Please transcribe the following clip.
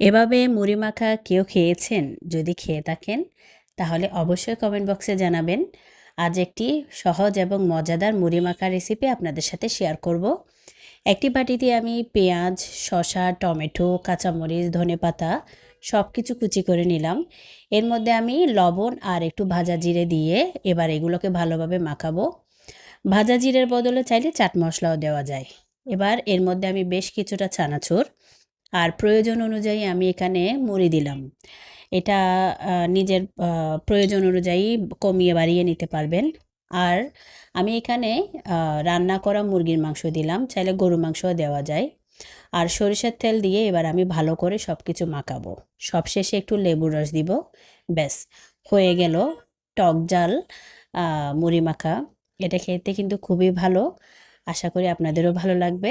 এভাবে মুড়ি মাখা কেউ খেয়েছেন? যদি খেয়ে থাকেন, তাহলে অবশ্যই কমেন্ট বক্সে জানাবেন। আজ একটি সহজ এবং মজাদার মুড়ি মাখা রেসিপি আপনাদের সাথে শেয়ার করব। একটি বাটিতে আমি পেঁয়াজ, শসা, টমেটো, কাঁচামরিচ, ধনেপাতা সব কিছু কুচি করে নিলাম। এর মধ্যে আমি লবণ আর একটু ভাজা জিরে দিয়ে এবার এগুলোকে ভালোভাবে মাখাবো। ভাজা জিরের বদলে চাইলে চাট মশলাও দেওয়া যায়। এবার এর মধ্যে আমি বেশ কিছুটা চানাচুর আর প্রয়োজন অনুযায়ী আমি এখানে মুড়ি দিলাম। এটা নিজের প্রয়োজন অনুযায়ী কমিয়ে বাড়িয়ে নিতে পারবেন। আর আমি এখানে রান্না করা মুরগির মাংস দিলাম, চাইলে গরু মাংসও দেওয়া যায়। আর সরিষার তেল দিয়ে এবার আমি ভালো করে সব কিছু মাখাবো। সবশেষে একটু লেবুর রস দিব। ব্যাস, হয়ে গেল টক জাল মুড়ি মাখা। এটা খেতে কিন্তু খুবই ভালো। আশা করি আপনাদেরও ভালো লাগবে।